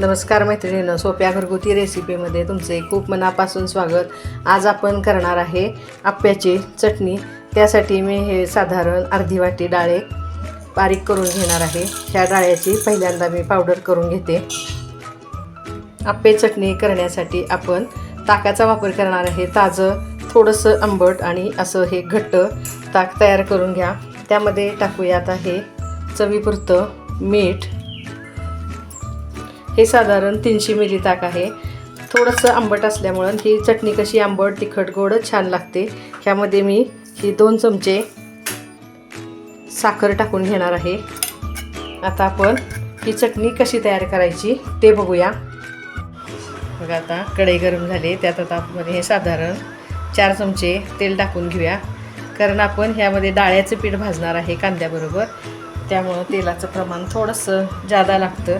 नमस्कार मैत्रिणीनं सोप्या घरगुती रेसिपीमध्ये तुमचे खूप मनापासून स्वागत. आज आपण करणार आहे आप्याची चटणी. त्यासाठी मी हे साधारण अर्धी वाटी डाळे बारीक करून घेणार आहे. ह्या डाळ्याची पहिल्यांदा मी पावडर करून घेते. आप्पे चटणी करण्यासाठी आपण ताकाचा वापर करणार आहे. ताजं थोडंसं आंबट आणि असं हे घट्ट ताक तयार करून घ्या. त्यामध्ये टाकूया आता हे चवीपुरतं मीठ हे साधारण तीनशे मिली ताक आहे. थोडंसं आंबट असल्यामुळं ही चटणी कशी आंबट तिखट गोड छान लागते. ह्यामध्ये मी ही दोन चमचे साखर टाकून घेणार आहे. आता आपण ही चटणी कशी तयार करायची ते बघूया. बघा आता कढई गरम झाली. त्यात आता आपण हे साधारण चार चमचे तेल टाकून घेऊया. कारण आपण ह्यामध्ये डाळ्याचं पीठ भाजणार आहे कांद्याबरोबर. त्यामुळं तेलाचं प्रमाण थोडंसं जादा लागतं.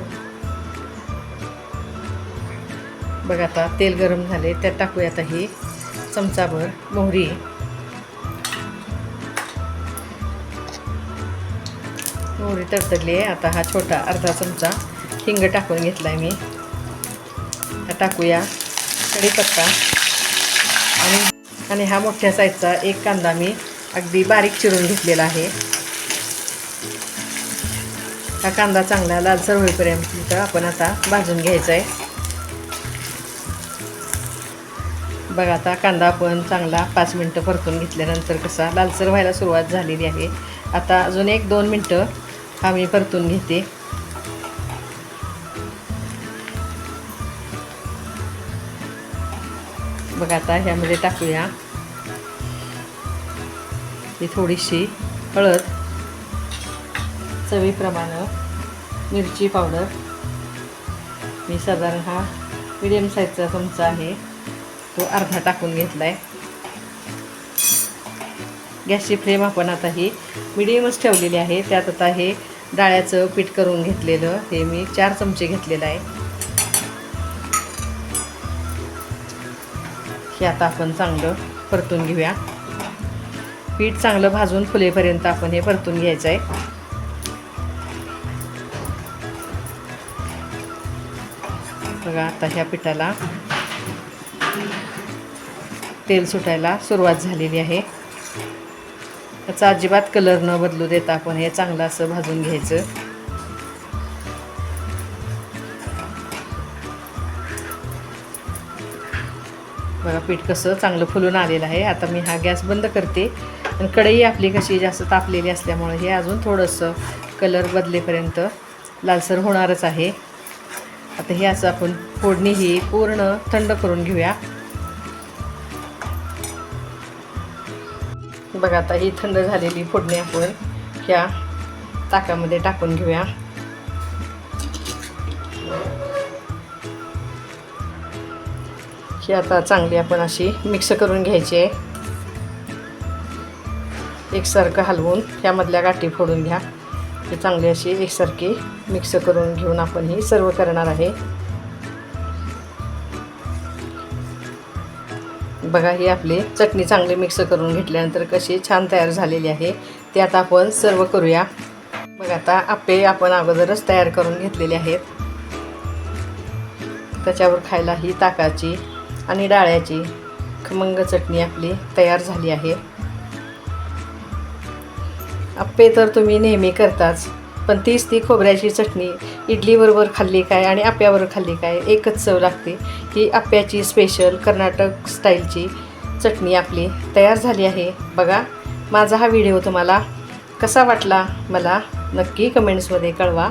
बघा आता तेल गरम झाले त्यात टाकूया आता ही चमचाभर मोहरी. मोहरी तडतडली आहे. आता हा छोटा अर्धा चमचा हिंग टाकून घेतला आहे मी. आता टाकूया कढीपत्ता. आणि आणि हा मोठ्या साईजचा एक कांदा मी अगदी बारीक चिरून घेतलेला आहे. हा कांदा चांगला लालसर होईपर्यंत आपण आता भाजून घ्यायचा आहे. बघा आता कांदा पण चांगला पाच मिनटं परतून घेतल्यानंतर कसा लालसर व्हायला सुरुवात झालेली आहे. आता अजून एक दोन मिनटं हा मी परतून घेते. बघा आता ह्यामध्ये टाकूया. ही थोडीशी हळद चवीप्रमाणे मिरची पावडर. मी साधारण हा मिडियम साईजचा चमचा आहे. तो अर्धा टाकून घेतला आहे गॅसची फ्लेम आपण आता ही मिडियमच ठेवलेली आहे. त्यात आता हे डाळ्याचं पीठ करून घेतलेलं. हे मी चार चमचे घेतलेलं आहे. हे आता आपण चांगलं परतून घेऊया. पीठ चांगलं भाजून फुलेपर्यंत आपण हे परतून घ्यायचं आहे. बघा आता ह्या पिठाला तेल सुटायला सुरुवात झालेली आहे. त्याचा अजिबात कलर न बदलू देता आपण हे चांगलं असं भाजून घ्यायचं. बघा पीठ कसं चांगलं फुलून आलेलं आहे. आता मी हा गॅस बंद करते. आणि कढई आपली कशी जास्त तापलेली असल्यामुळे हे अजून थोडंसं कलर बदलेपर्यंत लालसर होणारच आहे. आता हे असं आपण फोडणी ही पूर्ण थंड करून घेऊया. बघा आता ही थंड झालेली फोडणी आपण ह्या ताकामध्ये टाकून घेऊया. ही आता चांगली आपण अशी मिक्स करून घ्यायची आहे. एकसारखं हलवून ह्यामधल्या गाठी फोडून घ्या. ही चांगली अशी एकसारखी मिक्स करून घेऊन आपण ही सर्व करणार आहे. बघा ही आपली चटणी चांगली मिक्स करून घेतल्यानंतर कशी छान तयार झालेली आहे. ते आता आपण सर्व करूया. बघा आता आप्पे आपण अगोदरच तयार करून घेतलेले आहेत. त्याच्यावर खायला ही ताकाची आणि डाळ्याची खमंग चटणी आपली तयार झाली आहे. आप्पे तर तुम्ही नेहमी करताच. पण तीच ती खोबऱ्याची चटणी इडलीबरोबर खाल्ली काय आणि आप्याबरोबर खाल्ली काय एकच चव लागते. ही आप्याची स्पेशल कर्नाटक स्टाईलची चटणी आपली तयार झाली आहे. बघा माझा हा व्हिडिओ तुम्हाला कसा वाटला मला नक्की कमेंट्समध्ये कळवा.